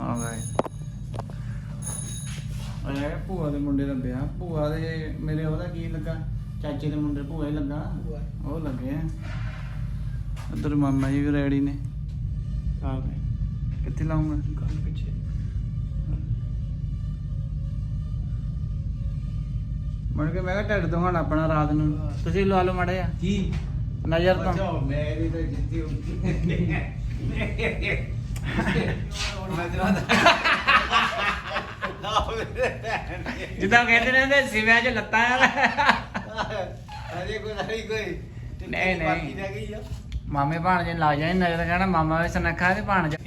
ਆ ਗਏ ਆਇਆ ਭੂਆ ਦੇ ਮੁੰਡੇ ਦਾ ਵਿਆਹ? ਭੂਆ ਦੇ ਮੇਰੇ ਉਹਦਾ ਕੀ ਲੱਗਾ? ਚਾਚੇ ਦੇ ਮੁੰਡੇ ਭੂਆ ਹੀ ਲੱਗਾ? ਉਹ ਲੱਗੇ ਆ। ਉਧਰ ਮਾਮਾ ਜੀ ਵੀ ਰੈਡੀ ਨੇ। ਆ ਗਏ। ਕਿੱਥੇ ਲਾਉਂਗਾ? ਗੱਲ ਪਿੱਛੇ। ਮਣ ਕੇ ਮੈਂ ਕਿਹਾ ਢਿੱਡ ਦਿਖਾਉਣਾ ਆਪਣਾ ਰਾਤ ਨੂੰ। ਤੁਸੀਂ ਲਵਾ ਲਓ ਮਾੜਾ ਜਿਹਾ। ਕੀ? ਨਜ਼ਰ ਤੋਂ। ਅੱਛਾ ਮੇਰੀ ਤਾਂ ਜਿੱਤੀ ਹੁੰਦੀ ਨਜ਼ਰਾਂ ਦਾ ਜਿੱਦਾਂ ਕਹਿੰਦੇ ਨੇ ਤੇ ਸਿਵਿਆਂ 'ਚ ਲੱਤਾਂ ਆ। ਅਰੇ ਕੋਈ ਨਹੀਂ ਕੋਈ। ਨਹੀਂ, ਨਹੀਂ। ਬਾਕੀ ਰਹਿ ਗਈ ਆ। ਮਾਮੇ ਭਾਣਜੇ ਲਾ ਜਾਏ ਨਜ਼ਰ ਕਹਿਣਾ ਮਾਮਾ ਵੀ ਸੁਨੱਖਾ ਤੇ ਭਾਣਜਾ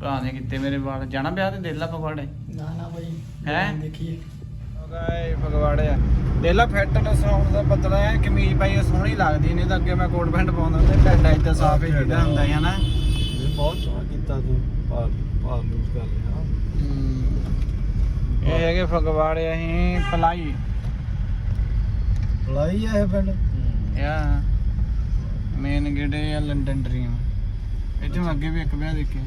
ਭਰਾ ਨੇ ਕਿਤੇ ਮੇਰੇ ਵਾਲ। ਜਾਣਾ ਵਿਆਹ ਤੇ ਦੇਲਾ ਪਕਵਾੜੇ ਨਾ ਨਾ ਭਾਈ ਹੈਂ? ਦੇਖੀਏ। ਗਾਏ ਫਗਵਾੜੇ ਆ। ਦੇਲਾ ਫਿੱਟ ਨਸਾਉਣ ਦਾ ਬਦਲਾ ਹੈ ਕਮੀਜ਼ ਪਾਈ ਸੋਹਣੀ ਲੱਗਦੀ ਨਹੀਂ ਤਾਂ ਅੱਗੇ ਮੈਂ ਕੋਟ ਪੈਂਟ ਪਾਉਂਦਾ ਤੇ ਢੱਡਾ ਇੱਥੇ ਸਾਫ਼ ਹੀ ਹੁੰਦਾ ਹੁੰਦਾ ਹੈ ਨਾ। ਬਹੁਤ ਸੋਹਣਾ ਕੀਤਾ ਤੂੰ ਪਾਰ ਪਾਰ ਲੂਸ ਕਰ ਲਿਆ। ਇਹ ਹੈਗੇ ਫਗਵਾੜੇ ਅਸੀਂ ਪਲਾਈ ਲਾਈ ਆ ਇਹ ਪਿੰਡ? ਯਾ ਮੇਨ ਗੇਟ ਹੈ ਲੰਡਨ ਡ੍ਰੀਮ। ਇੱਥੇ ਮੈਂ ਅੱਗੇ ਵੀ ਇੱਕ ਵਿਆਹ ਦੇਖਿਆ।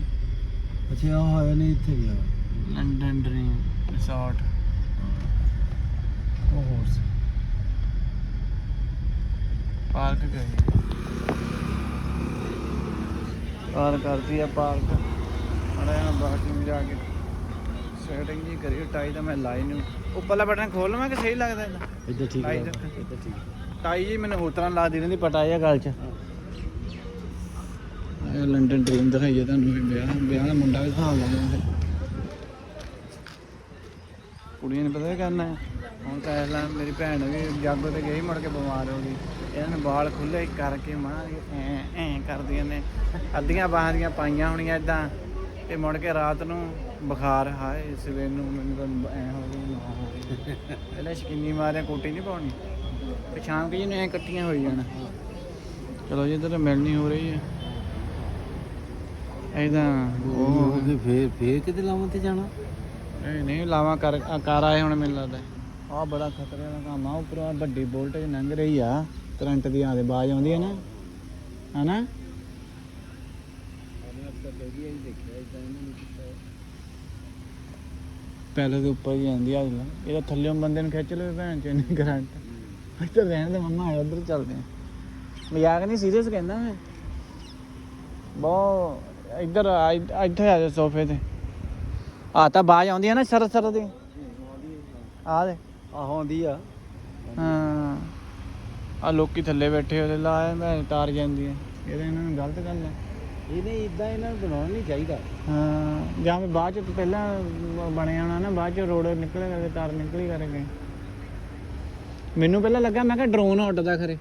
ਅੱਛਾ ਆ ਹੋਇਆ ਨਹੀਂ ਇੱਥੇ ਗਿਆ ਲੰਡਨ ਡ੍ਰੀਮ ਰਿਸੋਰਟ। ਉਹ ਹੋਰ ਸੀ। ਪਾਰਕ ਗਏ। ਪਾਰਕ ਕਰਦੀ ਆ ਪਾਰਕ। ਅਰੇ ਨਾ ਬਾਥਰੂਮ ਜਾ ਕੇ ਸੈਟਿੰਗ ਜੀ ਕਰੀ ਟਾਈ ਦਾ ਮੈਂ ਲਾਈ ਨੂੰ। ਉੱਪਰਲਾ ਬਟਨ ਖੋਲ ਲਵਾਂ ਕਿ ਸਹੀ ਲੱਗਦਾ ਇਹਦਾ? ਇੱਧਰ ਠੀਕ ਲਾਈ ਹੈ ਰੱਖ। ਇੱਧਰ ਠੀਕ ਟਾਈ ਜੀ ਮੈਨੂੰ ਹੋਰ ਤਰ੍ਹਾਂ ਲੱਗਦੀ ਰਹਿੰਦੀ ਪਟਾ ਜਿਹਾ ਗਲ 'ਚ। ਇਹ ਲੰਡਨ ਡ੍ਰੀਮ ਦਿਖਾਈਏ ਤੁਹਾਨੂੰ ਵੀ ਵਿਆਹ ਵਿਆਹ ਦਾ ਮੁੰਡਾ ਵੀ ਦਿਖਾ ਲਾਂਗੇ ਕੁੜੀਆਂ ਨੇ ਪਤਾ ਕੀ ਕਰਨਾ ਹੈ। ਹੁਣ ਕਹਿ ਲਾ ਮੇਰੀ ਭੈਣ ਵੀ ਜਾਗੋ ਤੇ ਗਈ ਮੁੜ ਕੇ ਬਿਮਾਰ ਹੋ ਗਈ। ਇਹਨਾਂ ਨੇ ਵਾਲ ਖੁੱਲੇ ਕਰਕੇ ਕੇ ਐ ਐ ਕਰਦੀਆਂ ਨੇ। ਅੱਧੀਆਂ ਬਾਹਾਂ ਦੀਆਂ ਪਾਈਆਂ ਹੋਣੀਆਂ ਇਦਾਂ ਤੇ ਮੁੜ ਕੇ ਰਾਤ ਨੂੰ ਬੁਖਾਰ ਹਾਏ ਸਵੇਰ ਨੂੰ ਮੈਨੂੰ ਤਾਂ ਐ ਹੋ ਗਈ ਨਾ ਹੋ ਗਈ। ਪਹਿਲਾਂ ਸ਼ਕਿਨੀ ਮਾਰਿਆ ਕੋਟੀ ਨਹੀਂ ਪਾਉਣੀ। ਤੇ ਸ਼ਾਮ ਕੀ ਨੇ ਐ ਇਕੱਠੀਆਂ ਹੋਈ ਜਾਣਾ। ਚਲੋ ਜੀ ਇੱਧਰ ਮਿਲਣੀ ਹੋ ਰਹੀ ਹੈ। ਇਹਦਾ ਉਹ ਫੇਰ ਫੇਰ ਕਿਤੇ ਲਾਵਾਂ ਤੇ ਜਾਣਾ? ਇਹ ਨਹੀਂ ਲਾਵਾਂ ਕਰ ਕਰ ਆਏ ਹੁਣ ਮੈਨੂੰ ਲੱਗਦਾ। ਆ ਬੜਾ ਖਤਰੇ ਦਾ ਕੰਮ ਆ, ਉੱਪਰੋਂ ਆਹ ਵੱਡੀ ਵੋਲਟੇਜ ਲੰਘ ਰਹੀ ਆ, ਕਰੰਟ ਦੀ ਆਦੇ ਬਾਜ ਆਉਂਦੀ ਹੈ ਨਾ। ਹਨਾ? ਪਹਿਲੇ ਦੇ ਉੱਪਰ ਹੀ ਆਉਂਦੀ ਆ ਅਗਲਾ ਇਹਦਾ ਥੱਲੇੋਂ ਬੰਦੇ ਨੂੰ ਖਿੱਚ ਲਵੇ ਭੈਣ ਚ ਇਹਨੇ ਕਰੰਟ। ਇੱਧਰ ਰਹਿਣ ਦੇ ਮੰਮਾ ਆਏ ਉਧਰ ਚੱਲਦੇ ਆ। ਮਜ਼ਾਕ ਨਹੀਂ ਸੀਰੀਅਸ ਕਹਿੰਦਾ ਮੈਂ। ਬਹੁਤ ਇੱਧਰ ਆ- ਇੱਥੇ ਆ ਜਾ ਸੋਫੇ ਤੇ। ਆ ਤਾਂ ਬਾਜ ਆਉਂਦੀ ਆ ਨਾ ਸਰ ਸਰ ਦੀ। ਆ ਦੇ। ਆਹੋ ਆਉਂਦੀ ਆ। ਹਾਂ। ਆ ਲੋਕੀ ਥੱਲੇ ਬੈਠੇ ਉਹਦੇ ਲਾਏ ਮੈਂ ਤਾਰ ਜਾਂਦੀ ਹੈ ਇਹਦੇ ਇਹਨਾਂ ਨੂੰ ਗਲਤ ਗੱਲ ਹੈ ਇਹ ਨਹੀਂ ਇਦਾਂ ਇਹਨਾਂ ਨੂੰ ਬਣਾਉਣਾ ਨਹੀਂ ਚਾਹੀਦਾ। ਹਾਂ ਜਾਂ ਫਿਰ ਬਾਅਦ ਚ ਪਹਿਲਾਂ ਬਣਿਆ ਹੋਣਾ ਨਾ ਬਾਅਦ ਚ ਰੋਡ ਨਿਕਲੇ ਕਰਕੇ ਤਾਰ ਨਿਕਲੀ ਕਰਕੇ। ਮੈਨੂੰ ਪਹਿਲਾਂ ਲੱਗਾ ਮੈਂ ਕਿਹਾ ਡਰੋਨ ਉੱਡਦਾ ਖਰੇ।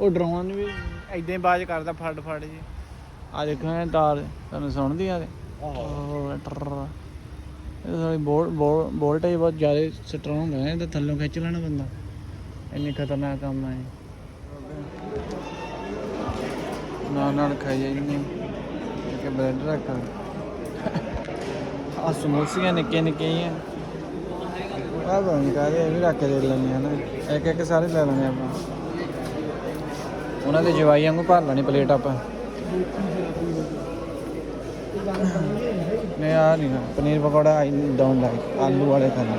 ਉਹ ਡਰੋਨ ਵੀ ਐਦਾਂ ਹੀ ਬਾਜ ਕਰਦਾ ਫੜ ਫੜ ਜੀ। ਆ ਦੇਖੋ ਇਹ ਤਾਰ ਤੁਹਾਨੂੰ ਸੁਣਦੀ ਆ ਆਹੋ। ਉਹ ਬੋਲ ਵੋਲਟੇਜ ਬਹੁਤ ਜ਼ਿਆਦਾ ਸਟਰੋਂਗ ਹੈ ਇਹਦਾ ਥੱਲੋਂ ਖਿੱਚ ਲੈਣਾ ਬੰਦਾ। ਇੰਨੇ ਖਤਰਨਾਕ ਕੰਮ ਹੈ ਨਾ ਨਾਲ ਖਾਈ ਜਾਈਏ ਕਿ ਬ੍ਰੈਡ ਰੱਖ ਆ ਸਮੋਸੀਆਂ ਨਿੱਕੇ ਨਿੱਕੇ ਹੀ ਆ। ਆ ਬਣ ਕਾਰੇ ਇਹ ਵੀ ਰੱਖ ਦੇ ਲੈਣੇ ਆ ਇੱਕ ਇੱਕ ਸਾਰੇ ਲੈ ਲੈਣੇ ਆਪਾਂ। ਉਹਨਾਂ ਦੇ ਜਵਾਈ ਵਾਂਗੂ ਭਰ ਲੈਣੀ ਪਲੇਟ ਆਪਾਂ। ਨਹੀਂ ਆ ਨਹੀਂ ਖਾਣਾ। Paneer pakora I don't like ਆਲੂ ਵਾਲੇ ਖਾਣਾ।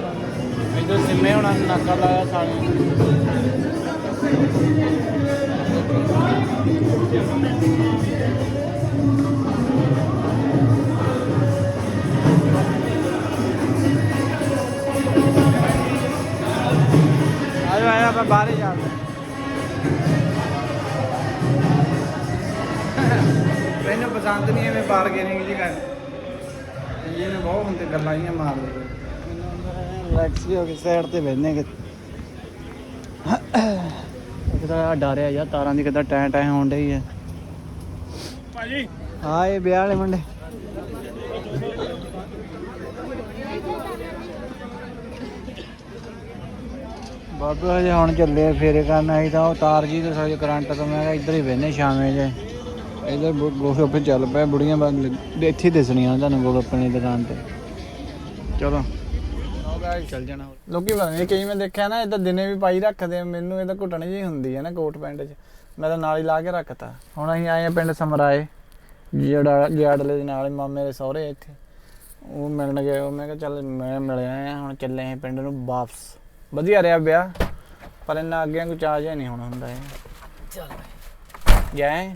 ਇਧਰ ਸਿੰਮੇ ਹੋਣਾ ਨੇ ਨਾਕਾ ਲਾਇਆ ਸਾਲੇ ਆਜੋ ਆਇਆ ਆਪਾਂ ਬਾਹਰ ਹੀ ਜਾਂਦੇ ਮੈਨੂੰ ਪਸੰਦ ਨਹੀਂ ਐਵੇਂ ਬਾਰਗੇਨਿੰਗ ਜੀ ਕਰ। ਇਹਨੇ ਬਹੁਤ ਹੁੰਦੇ ਗੱਲਾਂ ਹੀ ਮਾਰਦੇ ਰਿਲੈਕਸ ਵੀ ਹੋ ਕੇ ਸਾਈਡ ਤੇ ਬੈਠਨੇ ਕਿ ਤਾਂ ਡਰਿਆ ਯਾਰ ਤਾਰਾਂ ਦੀ ਕਿਦਾਂ ਟੈਂ ਟੈਂ ਹੋਣ ਡਈ ਹੈ। ਭਾਜੀ। ਹਾਂ ਇਹ ਵਿਆਹ ਵਾਲੇ ਮੁੰਡੇ। ਬਾਬੇ ਹਜੇ ਹੁਣ ਚੱਲੇ ਫੇਰੇ ਕਰਨ ਆਈ ਤਾਂ ਉਹ ਤਾਰ ਜੀ ਤੇ ਸਾਰੇ ਕਰੰਟ ਤੋਂ ਮੈਂ ਕਿਹਾ ਇੱਧਰ ਹੀ ਬਹਿਨੇ ਸ਼ਾਮੇ ਜੇ। ਇੱਧਰ ਗੋਸ਼ੋਪੇ ਚੱਲ ਪਿਆ ਬੁੜੀਆਂ ਬਾਗ ਇੱਥੇ ਹੀ ਦਿਸਣੀਆਂ ਤੁਹਾਨੂੰ ਗੋਲਗੱਪੇ ਦੀ ਦੁਕਾਨ ਤੇ। ਚਲੋ। ਚੱਲ ਜਾਣਾ ਲੋਕੀ ਪਤਾ ਨਹੀਂ ਕਈ ਮੈਂ ਦੇਖਿਆ ਨਾ ਇਦਾਂ ਦਿਨੇ ਵੀ ਪਾਈ ਰੱਖਦੇ ਆ ਮੈਨੂੰ ਇਹਦਾ ਘੁੱਟਣ ਜਿਹੀ ਹੁੰਦੀ ਹੈ ਨਾ ਕੋਟ ਪੈਂਟ 'ਚ। ਮੈਂ ਤਾਂ ਨਾਲ ਹੀ ਲਾ ਕੇ ਰੱਖਤਾ। ਹੁਣ ਅਸੀਂ ਆਏ ਆ ਪਿੰਡ ਸਮਰਾਏ ਜਿਹੜਾ ਜਿਆੜਲੇ ਦੇ ਨਾਲ ਮਾਮੇ ਦੇ ਸਹੁਰੇ ਆ ਇੱਥੇ। ਉਹ ਮਿਲਣ ਗਏ ਉਹ ਮੈਂ ਕਿਹਾ ਚੱਲ ਮੈਂ ਮਿਲਿਆ ਆ ਹੁਣ ਚੱਲੇ ਆ ਪਿੰਡ ਨੂੰ ਵਾਪਸ। ਵਧੀਆ ਰਿਹਾ ਵਿਆਹ ਪਰ ਇੰਨਾ ਅੱਗੇ ਕੋਈ ਚਾਹ ਜਿਹਾ ਨਹੀਂ ਹੁਣ ਹੁੰਦਾ ਹੈ ਚੱਲ। ਜਾਏ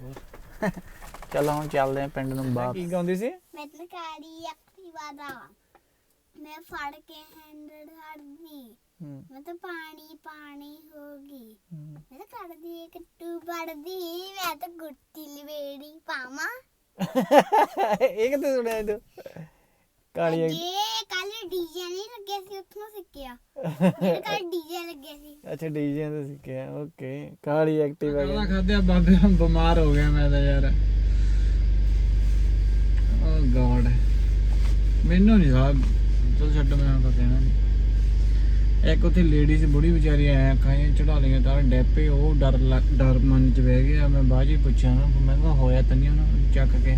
ਚਲੋ ਹੁਣ ਚੱਲਦੇ ਆ ਪਿੰਡ ਨੂੰ ਵਾਪਸ। ਕੀ ਗਾਉਂਦੀ ਸੀ? ਮੈਂ ਤਾਂ ਕਾੜੀ ਐਕਟਿਵਾ ਦਾ ਮੈਂ ਫੜ ਕੇ ਹੈਂਡਲ ਹੜਦੀ ਹੂੰ, ਮੈਂ ਤਾਂ ਪਾਣੀ ਪਾਣੀ ਹੋ ਗਈ। ਮੈਂ ਤਾਂ ਕੱਢਦੀ ਇੱਕ ਟੂ ਵੜਦੀ। ਮੈਂ ਤਾਂ ਗੁੱਟੀ ਲਵੇੜੀ ਪਾਵਾਂ। ਇਹ ਕਿੱਥੇ ਸੁਣਿਆ ਤੂੰ? ਕਾਲੀ ਜੇ ਕੱਲ ਡੀਜੇ ਨਹੀਂ ਲੱਗਿਆ ਸੀ ਉੱਥੋਂ ਸਿੱਖਿਆ ਮੇਰੇ ਕੱਲ ਡੀਜੇ ਲੱਗਿਆ ਸੀ। ਅੱਛਾ ਡੀਜੇ ਤੋਂ ਸਿੱਖਿਆ ਓਕੇ। ਕਾਲੀ ਐਕਟਿਵ ਹੈ ਖਾਦਿਆ ਬਾਬੇ ਬਿਮਾਰ ਹੋ ਗਿਆ ਮੈਂ ਤਾਂ ਯਾਰ। ਓ ਗॉड ਮੈਨੂੰ ਨਹੀਂ ਸਾਬ ਚਲ ਛੱਡ ਮੈਂ ਤਾਂ ਕਹਿਣਾ ਨਹੀਂ ਇੱਕ ਉੱਥੇ ਲੇਡੀਜ਼ ਬੁੜੀ ਵਿਚਾਰੀ ਐ ਖਾਈਆਂ ਚੜਾ ਲਈਆਂ ਤਾਂ ਡੈਪੇ ਉਹ ਡਰ ਲੱਗ- ਡਰ ਮਨ ਚ ਬਹਿ ਗਿਆ। ਮੈਂ ਬਾਅਦ 'ਚ ਹੀ ਪੁੱਛਿਆ ਨਾ ਮੈਂ ਕਿਹਾ ਹੋਇਆ ਤਾਂ ਨਹੀਂ ਉਹਨੂੰ ਚੱਕ ਕੇ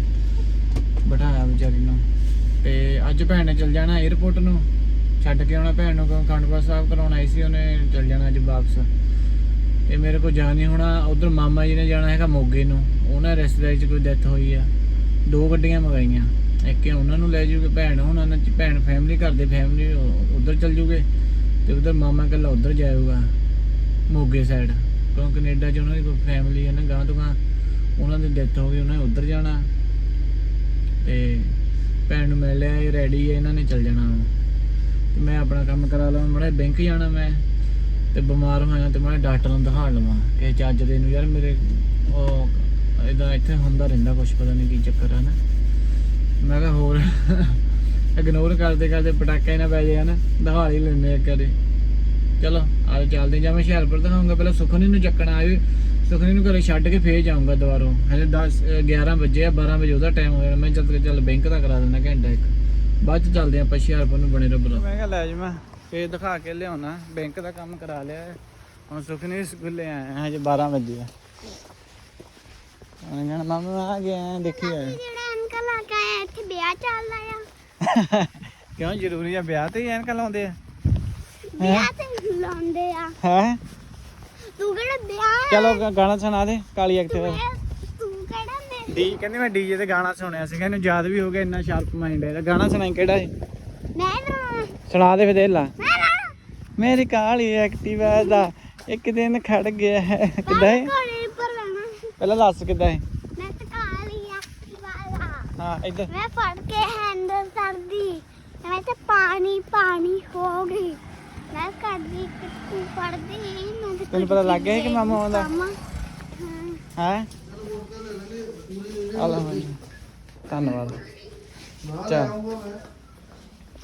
ਬਿਠਾਇਆ ਵਿਚਾਰੀ ਨੂੰ। ਤੇ ਅੱਜ ਭੈਣ ਨੇ ਚਲ ਜਾਣਾ 에어ਪੋਰਟ ਨੂੰ। ਛੱਡ ਕੇ ਆਉਣਾ ਭੈਣ ਨੂੰ ਕਿਉਂ ਖੰਡਪੁਰ ਸਾਹਿਬ ਕਰਾਉਣ ਆਈ ਸੀ ਉਹਨੇ, ਚਲ ਜਾਣਾ ਅੱਜ ਵਾਪਸ। ਤੇ ਮੇਰੇ ਕੋਲ ਜਾ ਨਹੀਂ ਹੋਣਾ, ਉਧਰ ਮਾਮਾ ਜੀ ਨੇ ਜਾਣਾ ਹੈਗਾ ਮੋਗੇ ਨੂੰ। ਉਹਨਾਂ ਰਿਸ਼ਤੇਦਾਰੀ 'ਚ ਕੋਈ ਡੈਥ ਹੋਈ ਆ। ਦੋ ਗੱਡੀਆਂ ਮੰਗਾਈਆਂ। ਇੱਕ ਇਹ ਉਹਨਾਂ ਨੂੰ ਲੈ ਜੂਗੇ ਭੈਣ ਹੁਣ ਉਹਨਾਂ ਚ ਭੈਣ ਫੈਮਿਲੀ ਘਰ ਦੇ ਫੈਮਿਲੀ ਉਧਰ ਚਲ ਜੂਗੇ। ਤੇ ਉਧਰ ਮਾਮਾ ਇਕੱਲਾ ਉਧਰ ਜਾਊਗਾ, ਮੋਗੇ ਸਾਈਡ ਕਿਉਂ ਕੈਨੇਡਾ 'ਚ ਉਹਨਾਂ ਦੀ ਕੋਈ ਫੈਮਿਲੀ ਹੈ ਨਾ ਗਾਂ ਤੋਂ ਗਾਂ ਉਹਨਾਂ ਦੀ ਡੈਥ ਹੋ ਗਈ, ਉਹਨਾਂ ਨੇ ਉਧਰ ਜਾਣਾ। ਤੇ ਭੈਣ ਨੂੰ ਮਿਲ ਲਿਆ, ਇਹ ਰੈਡੀ ਹੈ, ਇਹਨਾਂ ਨੇ ਚੱਲ ਜਾਣਾ ਤੇ ਮੈਂ ਆਪਣਾ ਕੰਮ ਕਰਾ ਲਵਾਂ ਮੜਾ ਬੈਂਕ ਜਾਣਾ ਮੈਂ। ਤੇ ਬਿਮਾਰ ਹੋਇਆ ਤੇ ਮੈਂ ਡਾਕਟਰ ਨੂੰ ਦਿਖਾ ਲਵਾਂ। ਕਿ ਚੱਜ ਦੇ ਨੂੰ ਯਾਰ ਮੇਰੇ, ਉਹ ਇਦਾਂ ਇੱਥੇ ਹੁੰਦਾ ਰਹਿੰਦਾ ਕੁਝ ਪਤਾ ਨਹੀਂ ਕੀ ਚੱਕਰ ਆ ਨਾ। ਮੈਂ ਕਿਹਾ ਹੋਰ ਇਗਨੋਰ ਕਰਦੇ ਕਰਦੇ ਪਟਾਕੇ ਨਾ ਪੈ ਜਾਏ ਨਾ, ਦਿਖਾ ਹੀ ਲੈਂਦੇ ਇੱਕ ਵਾਰੀ। ਚਲੋ ਆ ਚੱਲਦੇ ਜਾਂ ਮੈਂ ਹੁਸ਼ਿਆਰਪੁਰ ਦਿਖਾਉਂਗਾ ਪਹਿਲਾਂ ਸੁਖਨੀ ਨੂੰ ਚੱਕਣਾ ਆਏ ਸੁਖਨੀ ਨੂੰ ਘਰੇ ਛੱਡ ਕੇ ਫੇਰ ਜਾਊਂਗਾ ਦੁਬਾਰੋਂ। ਹਜੇ 10 11 ਵਜੇ ਆ 12 ਵਜੇ ਉਹਦਾ ਟਾਈਮ ਹੋ ਜਾਣਾ। ਮੈਂ ਚੱਲ ਚੱਲ ਬੈਂਕ ਦਾ ਕਰਾ ਦਿੰਦਾ ਘੰਟਾ ਇੱਕ। ਬਾਅਦ ਚ ਚੱਲਦੇ ਆਪਾਂ ਹੁਸ਼ਿਆਰਪੁਰ ਨੂੰ ਬਣੇ ਰਹੋ ਮੈਂ ਕਿਹਾ ਲੈ ਜਾਵਾਂ ਫੇਰ ਦਿਖਾ ਕੇ ਲਿਆਉਣਾ। ਬੈਂਕ ਦਾ ਕੰਮ ਕਰਾ ਲਿਆ। ਹੁਣ ਸੁਖਨੀ ਸਕੂਲੇ ਆਏ ਹਾਂ, ਹਜੇ 12 ਵਜੇ ਆ। ਕਹਿਣਾ ਮਾਮਾ ਆ ਗਿਆ ਦੇਖੀ ਆਏ ਜਿਹੜਾ ਅੰਕਲ ਆ ਕੇ ਇੱਥੇ ਵਿਆਹ ਚੱਲਦਾ ਆ। ਕਿਉਂ ਜ਼ਰੂਰੀ ਆ? ਵਿਆਹ ਤੇ ਐਨਕਾਂ ਲਾਉਂਦੇ ਆ। ਵਿਆਹ ਤੇ ਲਾਉਂਦੇ ਆ। ਹੈ? ਤੂੰ ਕਿਹੜਾ ਵਿਆਹ ਚਲੋ ਗਾ- ਗਾਣਾ ਸੁਣਾ ਦੇ ਕਾਲੀ ਐਕਟਿਵ ਤੂੰ ਕਿਹੜਾ ਨੇ ਡੀ ਕਹਿੰਦੀ ਮੈਂ ਡੀਜੇ ਤੇ ਗਾਣਾ ਸੁਣਿਆ ਸੀਗਾ ਇਹਨੂੰ ਯਾਦ ਵੀ ਹੋ ਗਿਆ ਇੰਨਾ ਸ਼ਾਰਪ ਮਾਈਂਡ ਹੈ ਇਹਦਾ ਗਾਣਾ ਸੁਣਾਈ ਕਿਹੜਾ ਹੈ ਮੈਂ ਨਾ ਸੁਣਾ ਦੇ ਫਿਰ ਲਾ। ਮੈਂ ਨਾ ਮੇਰੀ ਕਾਲੀ ਐਕਟਿਵਾ ਦਾ ਇੱਕ ਦਿਨ ਖੜ ਗਿਆ ਹੈ। ਕਿੱਦਾਂ ਹੈ ਘੋੜੇ ਉੱਪਰ ਰਹਿਣਾ ਪਹਿਲਾਂ ਦੱਸ ਕਿੱਦਾਂ ਹੈ ਮੈਂ ਤਾਂ ਕਾਲੀ ਐਕਟਿਵਾ ਦਾ। ਹਾਂ ਇੱਧਰ। ਮੈਂ ਫੜ ਕੇ ਹੈਂਡਲ ਕਰਦੀ। ਮੈਂ ਤਾਂ ਪਾਣੀ ਪਾਣੀ ਹੋ ਗਈ। ਮੈਂ ਮੈਂ ਤਾਂ ਤੈਨੂੰ ਪਤਾ ਲੱਗ ਗਿਆ ਸੀ ਕਿ ਮਾਮਾ ਆਉਂਦਾ? ਮਾਮਾ, ਹਾਂ? ਹੈ ਆਲਾ ਧੰਨਵਾਦ। ਚਲ।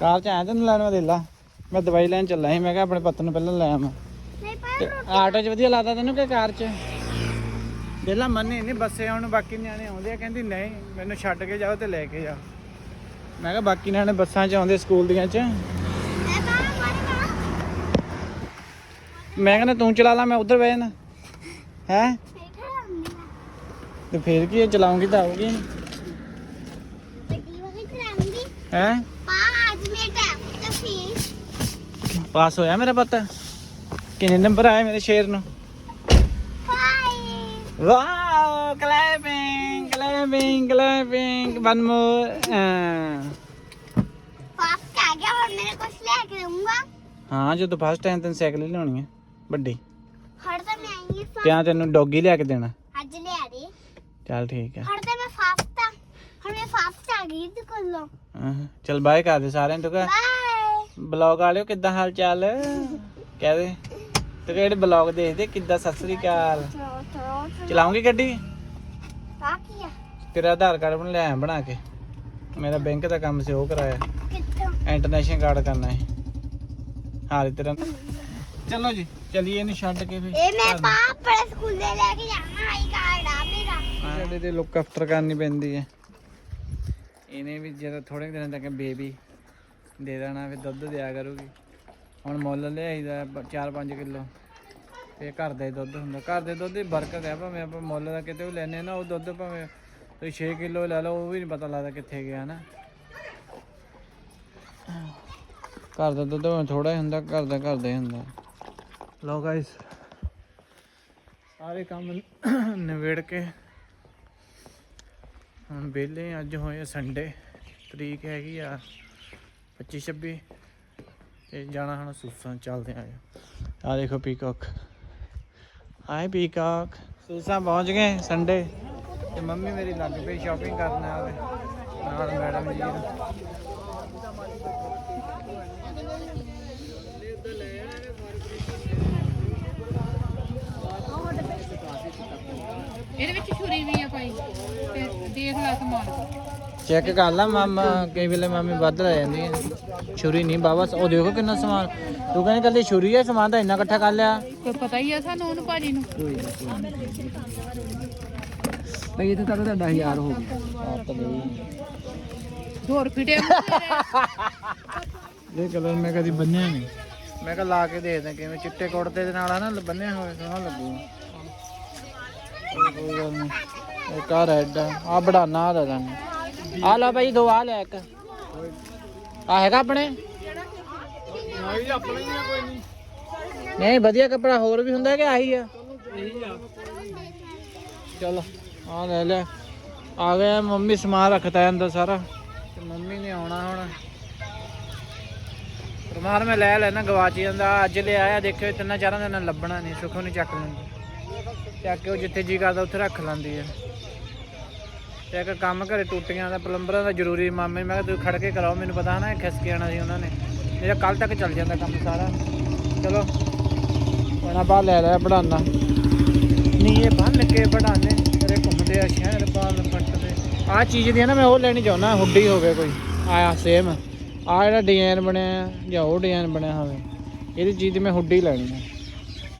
ਕਾਰ ਚ ਆਇਆ ਤੈਨੂੰ ਲੈਣ ਮੈਂ ਦੇ ਲਾ ਮੈਂ ਦਵਾਈ ਲੈਣ ਚੱਲਾ ਸੀ ਮੈਂ ਕਿਹਾ ਆਪਣੇ ਪੁੱਤ ਨੂੰ ਪਹਿਲਾਂ ਲੈ ਆਵਾਂ। ਨਹੀਂ ਤੇ ਪਰ ਆਟੋ 'ਚ ਵਧੀਆ ਲੱਗਦਾ ਤੈਨੂੰ ਕਿ ਕਾਰ 'ਚ? ਦੇਲਾ ਮੰਨੇ ਨਹੀਂ ਬੱਸੇ ਆਉਣ ਬਾਕੀ ਨਿਆਣੇ ਆਉਂਦੇ ਆ ਕਹਿੰਦੀ ਨਹੀਂ ਮੈਨੂੰ ਛੱਡ ਕੇ ਜਾਓ ਤੇ ਲੈ ਕੇ ਜਾਓ। ਮੈਂ ਕਿਹਾ ਬਾਕੀ ਨਿਆਣੇ ਬੱਸਾਂ 'ਚ ਆਉਂਦੇ ਸਕੂਲ ਦੀਆਂ 'ਚ ਮੈਂ ਬਾਹਰ ਮਾਰਨਾ ਮੈਂ ਕਹਿੰਦਾ ਤੂੰ ਚਲਾ ਲਾ ਮੈਂ ਉਧਰ ਬਹਿ ਜਾਣਾ। ਹੈ? ਤੇ ਫੇਰ ਕੀ ਚਲਾਉਂਗੀ ਤਾਂ ਆਉਗੀ ਹੈ? ਪਾਸ ਹੋਇਆ ਮੇਰਾ ਪੁੱਤ? ਕਿੰਨੇ ਨੰਬਰ ਆਏ ਮੇਰੇ ਸ਼ੇਰ ਨੂੰ? Wow clapping clapping clapping one more ਪਾਪ ਆ ਗਿਆ ਹੁਣ ਮੇਰੇ ਕੁਛ ਲੈ ਕੇ ਦਊਂਗਾ। ਹਾਂ ਜਦੋਂ ਫਸਟ ਟਾਈਮ ਤੈਨੂੰ ਸਾਈਕਲ ਹੀ ਲਿਆਉਣੀ ਹੈ ਵੱਡੀ। ਹੜ ਤਾਂ ਮੈਂ ਆਈ ਹਾਂ ਕਿਆ ਤੈਨੂੰ ਡੌਗੀ ਲਿਆ ਕੇ ਦੇਣਾ? ਅੱਜ ਲਿਆ ਦੇ। ਚੱਲ ਠੀਕ ਹੈ ਹੜ ਤਾਂ ਮੈਂ ਫਾਸਤਾ ਹੁਣ ਮੈਂ ਫਾਸਟ ਆ ਗਈ ਤੇ ਕੋਲੋਂ। ਹਾਂ ਚਲ ਬਾਏ ਕਰ ਦੇ ਸਾਰਿਆਂ ਨੂੰ ਕਹ ਬਾਏ। ਬਲੌਗ ਵਾਲਿਓ ਕਿੱਦਾਂ ਹਾਲ ਚਾਲ? ਕਹਿ ਦੇ। ਤੇ ਕਿਹੜੇ ਬਲੌਗ ਦੇਖਦੇ? ਕਿੱਦਾਂ? ਸਤਿ ਸ੍ਰੀ ਅਕਾਲ। ਚਲੋ ਚਲੋ ਚਲਾਉਂਗੀ ਗੱਡੀ? ਆ ਕੀ ਆ? ਤੇਰਾ ਆਧਾਰ ਕਾਰਡ ਬਣ ਲਿਆ ਬਣਾ ਕੇ। ਮੇਰਾ ਬੈਂਕ ਦਾ ਕੰਮ ਸੀ ਉਹ ਕਰਾਇਆ। ਕਿੱਥੋਂ? ਇੰਟਰਨੈਸ਼ਨਲ ਕਾਰਡ ਕਰਨਾ ਹੈ ਹਾਲ ਤੇਰਾ। ਚਲੋ ਜੀ। ਚਲਿਏ ਇਹਨੂੰ ਛੱਡ ਕੇ ਫਿਰ। ਇਹ ਮੈਂ ਪਾਪ ਆਪਣੇ ਸਕੂਲੇ ਲੈ ਕੇ ਜਾਣਾ ਆਈ ਕਾਰਡ ਆ ਮੇਰਾ। ਸਾਡੇ ਤੇ ਲੁੱਕ ਆਫਟਰ ਕਰਨੀ ਪੈਂਦੀ ਹੈ। ਇਹਨੇ ਵੀ ਜਦੋਂ ਥੋੜੇ ਦਿਨਾਂ ਤੱਕ ਬੇਬੀ ਦੇ ਦੇਣਾ ਫਿਰ ਦੁੱਧ ਦਿਆ ਕਰੂਗੀ। ਹੁਣ ਮੁੱਲ ਲਿਆਈਦਾ 4-5 ਕਿਲੋ। ਤੇ ਘਰ ਦਾ ਹੀ ਦੁੱਧ ਹੁੰਦਾ। ਘਰ ਦੇ ਦੁੱਧ ਦੀ ਬਰਕਤ ਹੈ ਭਾਵੇਂ ਆਪਾਂ ਮੁੱਲ ਦਾ ਕਿਤੇ ਵੀ ਲੈਨੇ ਨਾ ਉਹ ਦੁੱਧ ਭਾਵੇਂ ਤੁਸੀਂ 6 ਕਿਲੋ ਲੈ ਲਓ ਉਹ ਵੀ ਨਹੀਂ ਪਤਾ ਲੱਗਦਾ ਕਿੱਥੇ ਗਿਆ ਨਾ। ਘਰ ਦਾ ਦੁੱਧ ਥੋੜਾ ਹੀ ਹੁੰਦਾ ਘਰ ਦਾ ਘਰ ਦਾ ਹੀ ਹੁੰਦਾ। ਲਓ ਗਾਇਸ ਸਾਰੇ ਕੰਮ ਨਿਬੇੜ ਕੇ ਹੁਣ ਵਿਹਲੇ ਅੱਜ ਹੋਏ ਸੰਡੇ ਤਰੀਕ ਹੈਗੀ ਆ 25 26 ਤੇ ਜਾਣਾ ਹੁਣ ਸੂਸਾਂ ਚੱਲਦੇ ਆ ਆ ਦੇਖੋ ਪੀਕਾਕ ਹਾਈ ਪੀਕਾਕ ਸੂਸਾਂ ਪਹੁੰਚ ਗਏ ਸੰਡੇ ਤੇ ਮੰਮੀ ਮੇਰੀ ਲੱਗ ਪਈ ਸ਼ਾਪਿੰਗ ਕਰਨ ਆਵੇ, ਨਾਲ ਮੈਡਮ ਜੀ ਇਹਦੇ ਵਿੱਚ ਛੁਰੀ ਵੀ ਆ ਭਾਈ ਤੇ ਦੇਖ ਲੈ ਸਮਾਨ। ਚੈੱਕ ਕਰ ਲਾ ਮਾਮਾ ਕਈ ਵੇਲੇ ਮਾਮੀ ਵੱਧ ਲੈ ਜਾਂਦੀ ਹੈ ਛੁਰੀ ਨਹੀਂ ਬਾਬਾ ਉਹ ਦੇਖੋ ਕਿੰਨਾ ਸਮਾਨ। ਤੂੰ ਕਹਿੰਦੀ ਕੱਲੀ ਛੁਰੀ ਹੈ ਸਮਾਨ ਤਾਂ ਇੰਨਾ ਇਕੱਠਾ ਕਰ ਲਿਆ। ਕੋਈ ਪਤਾ ਹੀ ਆ ਸਾਨੂੰ ਉਹਨੂੰ ਭਾਜੀ ਨੂੰ। ਬਈ ਇੱਥੇ ਤੱਕ ਤੁਹਾਡਾ 1000 ਹੋ ਗਿਆ। ਤਾਂ ਹੋਰ ਫਿਟੇ ਇਹ ਕਲਰ ਮੈਂ ਕਦੀ ਬੰਨਿਆ ਨਹੀਂ। ਮੈਂ ਕਿਹਾ ਲਾ ਕੇ ਦੇਖਦੇ ਕਿਵੇਂ ਚਿੱਟੇ ਕੁੜਤੇ ਦੇ ਨਾਲ ਆ ਨਾ ਬੰਨਿਆ ਹੋਵੇ ਸੋਹਣਾ ਲੱਗੂ ਕੋਈ ਗੱਲ ਨਹੀਂ ਇੱਕ ਆ ਰੈਡ ਆ। ਆਹ ਬੜਾਨਾ ਆ ਦਾ ਦਾਂਗੇ ਆ ਲਾ ਭਾਈ ਦੋ ਆ ਲੈ ਇੱਕ। ਆ ਹੈਗਾ ਆਪਣੇ? ਨਹੀਂ ਆਪਣਾ ਹੀ ਆ ਕੋਈ ਨਹੀਂ। ਨਹੀਂ ਵਧੀਆ ਕੱਪੜਾ ਹੋਰ ਵੀ ਹੁੰਦਾ ਕਿ ਆਹੀ ਆ? ਇਹੀ ਆ ਚਲ ਆ ਲੈ ਲੈ ਆ ਗਿਆ ਮੰਮੀ ਸਮਾਨ ਰੱਖਤਾ ਅੰਦਰ ਸਾਰਾ। ਤੇ ਮੰਮੀ ਨੇ ਆਉਣਾ ਹੁਣ। ਰਮਾਨ ਮੈਂ ਲੈ ਲੈਣਾ ਗਵਾਚ ਜਾਂਦਾ ਅੱਜ ਲੈ ਆਇਆ ਦੇਖਿਓ ਤਿੰਨਾਂ ਚਾਰਾਂ ਦਿਨਾਂ ਲੱਭਣਾ ਨਹੀਂ ਸੁੱਖੋ ਨਹੀਂ ਚੱਕ ਲੈਂਦੀ। ਚੱਕ ਕੇ ਉਹ ਜਿੱਥੇ ਜੀ ਕਰਦਾ ਉੱਥੇ ਰੱਖ ਲੈਂਦੀ ਆ। ਤੇ ਇੱਕ ਕੰਮ ਘਰੇ ਟੂਟੀਆਂ ਦਾ ਪਲੰਬਰਾਂ ਦਾ ਜ਼ਰੂਰੀ ਮਾਮੇ ਮੈਂ ਕਿਹਾ ਤੁਸੀਂ ਖੜ ਕੇ ਕਰਾਓ ਮੈਨੂੰ ਪਤਾ ਨਾ ਖਿਸ ਕੇ ਆਣਾ ਸੀ ਉਹਨਾਂ ਨੇ। ਮੇਰਾ ਕੱਲ ਤੱਕ ਚੱਲ ਜਾਂਦਾ ਕੰਮ ਸਾਰਾ। ਚਲੋ ਹੁਣ ਆਪਾਂ ਲੈ ਲਿਆ ਪੜਾਨਾ ਨਹੀਂ ਇਹ ਬੰਨ ਕੇ ਬੜਾਨੇ ਤੇਰੇ ਘੁੰਮਦੇ ਆ ਸ਼ਹਿਰ ਬਾਲ ਪੱਟਦੇ। ਆ ਚੀਜ਼ ਦੀ ਨਾ ਮੈਂ ਉਹ ਲੈਣੀ ਚਾਹੁੰਦਾ ਹੁੱਡੀ ਹੋਵੇ ਕੋਈ। ਆਇਆ ਸੇਮ ਆ। ਜਿਹੜਾ ਡਿਜ਼ਾਈਨ ਬਣਿਆ ਆ, ਜਾਂ ਉਹ ਡਿਜ਼ਾਈਨ ਬਣਿਆ ਹੋਵੇ ਇਹਦੀ ਚੀਜ਼ ਮੈਂ ਹੁੱਡੀ ਲੈਣੀ ਹੈ